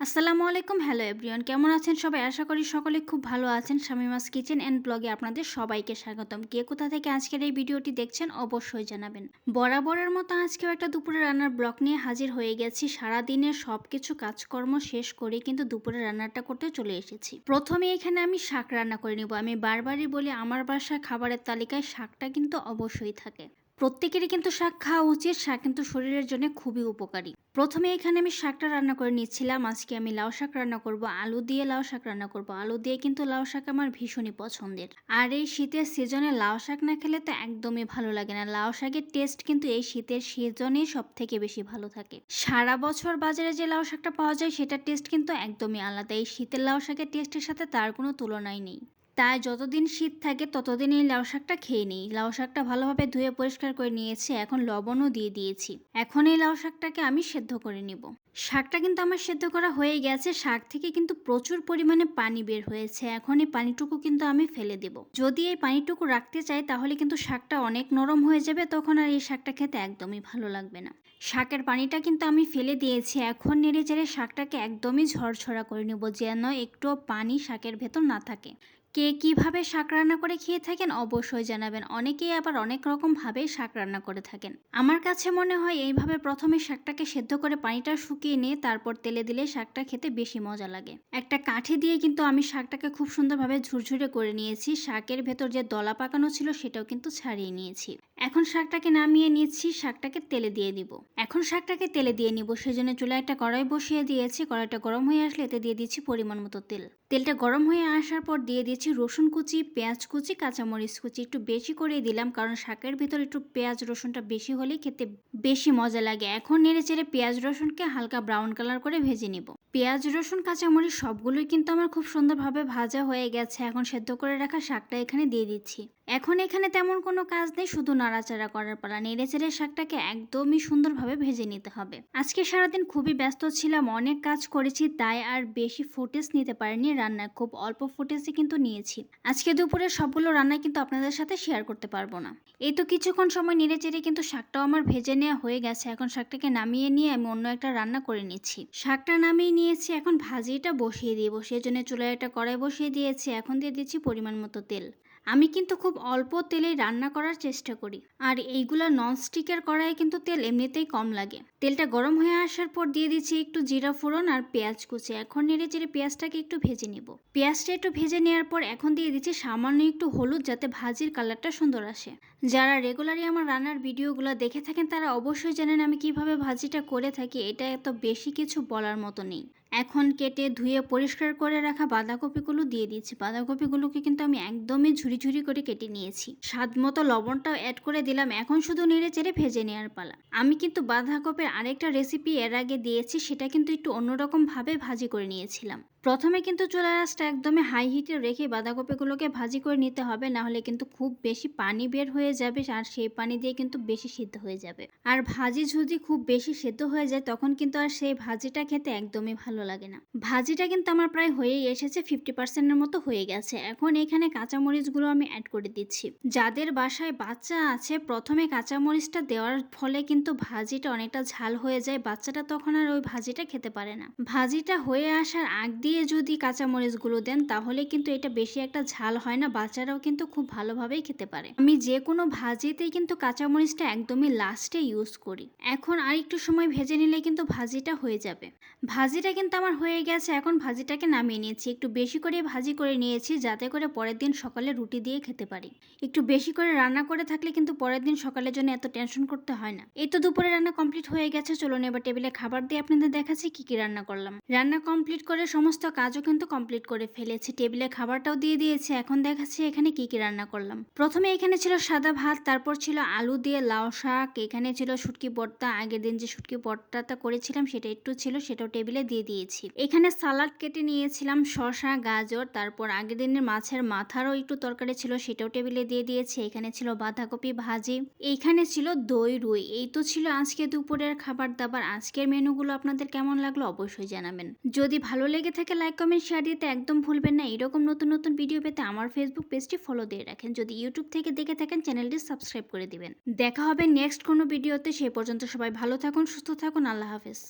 আসসালামু আলাইকুম, hello everyone. কেমন আছেন সবাই? আশা করি সকলে খুব ভালো আছেন। শামিমাস কিচেন অ্যান্ড ব্লগে আপনাদের সবাইকে স্বাগতম। কে কোথা থেকে আজকের এই ভিডিওটি দেখছেন অবশ্যই জানাবেন। বরাবরের মতো আজকেও একটা দুপুরে রান্নার ব্লগ নিয়ে হাজির হয়ে গেছি। সারা দিনের সব কিছু কাজকর্ম শেষ করে কিন্তু দুপুরে রান্নাটা করতে চলে এসেছি। প্রথমে এখানে আমি শাক রান্না করে নিব। আমি বারবারই বলি, আমার বাসায় খাবারের তালিকায় শাকটা কিন্তু অবশ্যই থাকে। প্রত্যেকেরই কিন্তু শাক খাওয়া উচিত, শাক কিন্তু শরীরের জন্য খুবই উপকারী। প্রথমে এখানে আমি শাকটা রান্না করে নিচ্ছিলাম, আজকে আমি লাউ শাক রান্না করব, আলু দিয়ে লাউ শাক রান্না করব। আলু দিয়ে কিন্তু লাউ শাক আমার ভীষণই পছন্দের। আর এই শীতের সিজনে লাউ শাক না খেলে তো একদমই ভালো লাগে না। লাউ শাকের টেস্ট কিন্তু এই শীতের সিজনেই সব থেকে বেশি ভালো থাকে। সারা বছর বাজারে যে লাউ শাকটা পাওয়া যায়, সেটার টেস্ট কিন্তু একদমই আলাদা। এই শীতের লাউ শাকের টেস্টের সাথে তার কোনো তুলনাই নেই। তাই যতদিন শীত থাকে ততদিন এই লাউ শাকটা খেয়ে নিই। লাউ শাকটা ভালোভাবে ধুয়ে পরিষ্কার করে নিয়েছি, এখন লবণও দিয়ে দিয়েছি। এখন এই লাউ শাকটাকে আমি সেদ্ধ করে নিব। শাকটা কিন্তু আমার সেদ্ধ করা হয়ে গেছে, শাক থেকে কিন্তু প্রচুর পরিমাণে পানি বের হয়েছে। এখন এই পানিটুকু কিন্তু আমি ফেলে দেব। যদি এই পানিটুকু রাখতে চাই, তাহলে কিন্তু শাকটা অনেক নরম হয়ে যাবে, তখন আর এই শাকটা খেতে একদমই ভালো লাগবে না। শাকের পানিটা কিন্তু আমি ফেলে দিয়েছি, এখন নেড়ে চেড়ে শাকটাকে একদমই ঝরঝরা করে নেব, যেন একটুও পানি শাকের ভেতর না থাকে। কে কীভাবে শাক রান্না করে খেয়ে থাকেন অবশ্যই জানাবেন। অনেকেই আবার অনেক রকমভাবে শাক রান্না করে থাকেন। আমার কাছে মনে হয় এইভাবে প্রথমে শাকটাকে সেদ্ধ করে পানিটা শুকিয়ে নিয়ে তারপর তেলে দিলে শাকটা খেতে বেশি মজা লাগে। একটা কাঠি দিয়ে কিন্তু আমি শাকটাকে খুব সুন্দরভাবে ঝুরঝুরে করে নিয়েছি। শাকের ভেতর যে দলা পাকানো ছিল সেটাও কিন্তু ছাড়িয়ে নিয়েছি। এখন শাকটাকে নামিয়ে নিয়েছি শাকটাকে তেলে দিয়ে দিব। এখন শাকটাকে তেলে দিয়ে নিব, সেজন্য চুলা একটা কড়াই বসিয়ে দিয়েছি। কড়াইটা গরম হয়ে আসলে এতে দিয়ে দিচ্ছি পরিমাণ মতো তেল। তেলটা গরম হয়ে আসার পর দিয়ে দিয়েছি রসুন কুচি, পেঁয়াজ কুচি, কাঁচামরিচ কুচি। একটু বেশি করে দিলাম, কারণ শাকের ভিতরে একটু পেঁয়াজ রসুনটা বেশি হলে খেতে বেশি মজা লাগে। এখন নেড়ে চেড়ে পেঁয়াজ রসুনকে হালকা ব্রাউন কালার করে ভেজে নিব। পেঁয়াজ রসুন, কাঁচামরিচ সবগুলোই কিন্তু আমার খুব সুন্দরভাবে ভাজা হয়ে গেছে। এখন সেদ্ধ করে রাখা শাকটা এখানে দিয়ে দিচ্ছি। এখন এখানে তেমন কোনো কাজ নেই, শুধু নাড়াচাড়া করার পালা। নেড়ে চেড়ে শাকটাকে একদমই সুন্দরভাবে ভেজে নিতে হবে। আজকে সারাদিন খুবই ব্যস্ত ছিলাম, অনেক কাজ করেছি, তাই আর বেশি ফুটেজ নিতে পারিনি রান্নায়। খুব অল্প ফুটেজে কিন্তু নিয়েছি। আজকে দুপুরে সবগুলো রান্না কিন্তু আপনাদের সাথে শেয়ার করতে পারব না। এই তো কিছুক্ষণ সময় নেড়ে চেড়ে কিন্তু শাকটাও আমার ভেজে নেওয়া হয়ে গেছে। এখন শাকটাকে নামিয়ে নিয়ে আমি অন্য একটা রান্না করে নিচ্ছি। শাকটা নামিয়ে নিয়েছি, এখন ভাজিটা বসিয়ে দিয়ে বসিয়ে জন্য চুলায় একটা কড়াই বসিয়ে দিয়েছি। এখন দিয়ে দিচ্ছি পরিমাণ মতো তেল। আমি কিন্তু খুব অল্প তেলেই রান্না করার চেষ্টা করি। আর এইগুলো ননস্টিকের কড়াইয়ে কিন্তু তেল এমনিতেই কম লাগে। তেলটা গরম হয়ে আসার পর দিয়ে দিচ্ছি একটু জিরা ফোড়ন আর পেঁয়াজ কুচি। এখন নেড়ে চেড়ে পেঁয়াজটাকে একটু ভেজে নেব। পেঁয়াজটা একটু ভেজে নেওয়ার পর এখন দিয়ে দিচ্ছি সামান্য একটু হলুদ যাতে ভাজির কালারটা সুন্দর আসে। যারা রেগুলারই আমার রান্নার ভিডিওগুলো দেখে থাকেন তারা অবশ্যই জানেন আমি কীভাবে ভাজিটা করে থাকি, এটা এত বেশি কিছু বলার মতো নেই। এখন কেটে ধুয়ে পরিষ্কার করে রাখা বাঁধাকপিগুলো দিয়ে দিচ্ছি বাঁধাকপিগুলোকে কিন্তু আমি একদমই ঝুরি ঝুরি করে কেটে নিয়েছি। স্বাদ মতো লবণটাও অ্যাড করে দিলাম, এখন শুধু নেড়ে চেড়ে ভেজে নেওয়ার পালা। আমি কিন্তু বাঁধাকপির আরেকটা রেসিপি এর আগে দিয়েছি, সেটা কিন্তু একটু অন্যরকমভাবে ভাজি করে নিয়েছিলাম। প্রথমে কিন্তু চুলা রাসটা একদমই হাই হিটে রেখে বাঁধাকপিগুলোকে ভাজি করে নিতে হবে না হলে কিন্তু খুব বেশি পানি বের হয়ে যাবে আর সেই পানি দিয়ে কিন্তু বেশি সিদ্ধ হয়ে যাবে। আর ভাজি যদি খুব বেশি সিদ্ধ হয়ে যায়, তখন কিন্তু আর সেই ভাজিটা খেতে একদমই ভালো লাগে না। ভাজিটা কিন্তু আমার প্রায় হয়েই এসেছে ফিফটি পার্সেন্টের মতো হয়ে গেছে। এখন এখানে কাঁচামরিচগুলো আমি অ্যাড করে দিচ্ছি। যাদের বাসায় বাচ্চা আছে, প্রথমে কাঁচামরিচটা দেওয়ার ফলে কিন্তু ভাজিটা অনেকটা ঝাল হয়ে যায়। বাচ্চাটা তখন আর ওই ভাজিটা খেতে পারে না। ভাজিটা হয়ে আসার আগ দিয়ে যদি কাঁচামরিচগুলো দেন, তাহলে কিন্তু এটা বেশি একটা ঝাল হয় না। বাচ্চারাও কিন্তু খুব ভালোভাবেই খেতে পারে। আমি যে কোনো ভাজিতেই কিন্তু কাঁচামরিচটা একদমই লাস্টে ইউজ করি। এখন আর একটু সময় ভেজে নিলে কিন্তু ভাজিটা হয়ে যাবে। ভাজিটা কিন্তু আমার হয়ে গেছে। এখন ভাজিটাকে নামিয়ে নিয়েছি। একটু বেশি করে ভাজি করে নিয়েছি যাতে করে পরের দিন সকালে রুটি দিয়ে খেতে পারি। একটু বেশি করে রান্না করে থাকলে কিন্তু পরের দিন সকালের জন্য এত টেনশন করতে হয় না। এই তো দুপুরে রান্না কমপ্লিট হয়ে গেছে। চলুন এবার টেবিলে খাবার দিয়ে আপনাদের দেখাচ্ছি কি কি রান্না করলাম। রান্না কমপ্লিট করে সমস্ত কাজও কিন্তু কমপ্লিট করে ফেলেছি। টেবিলে খাবারটাও দিয়ে দিয়েছি। এখন দেখাচ্ছি এখানে কি কি রান্না করলাম। প্রথমে এখানে ছিল সাদা ভাত, তারপর ছিল আলু দিয়ে লাউ শাক, এখানে ছিল শুটকি পর্তা আগের দিন যে শুটকি পর্তাটা করেছিলাম সেটা একটু ছিল, সেটাও টেবিলে দিয়ে দিয়েছি এখানে সালাড কেটে নিয়েছিলাম শশা গাজর, তারপর আগের দিনের মাছের মাথারও একটু তরকারি ছিল, সেটাও টেবিলে দিয়ে দিয়েছি। এখানে ছিল বাঁধাকপি ভাজি, এইখানে ছিল দই রুই। এই তো ছিল আজকে দুপুরের খাবার দাবার। আজকের মেনুগুলো আপনাদের কেমন লাগল অবশ্যই জানাবেন। যদি ভালো লেগে থাকে, লাইক, কমেন্ট শেয়ার দিতে একদম ভুলবেন না। এরকম নতুন নতুন ভিডিও পেতে আমার ফেসবুক পেজটি ফলো দিয়ে রাখেন। যদি ইউটিউব থেকে দেখে থাকেন চ্যানেলটি সাবস্ক্রাইব করে দিবেন। দেখা হবে নেক্সট কোনো ভিডিওতে। সে পর্যন্ত সবাই ভালো থাকুন, সুস্থ থাকুন। আল্লাহ হাফেজ।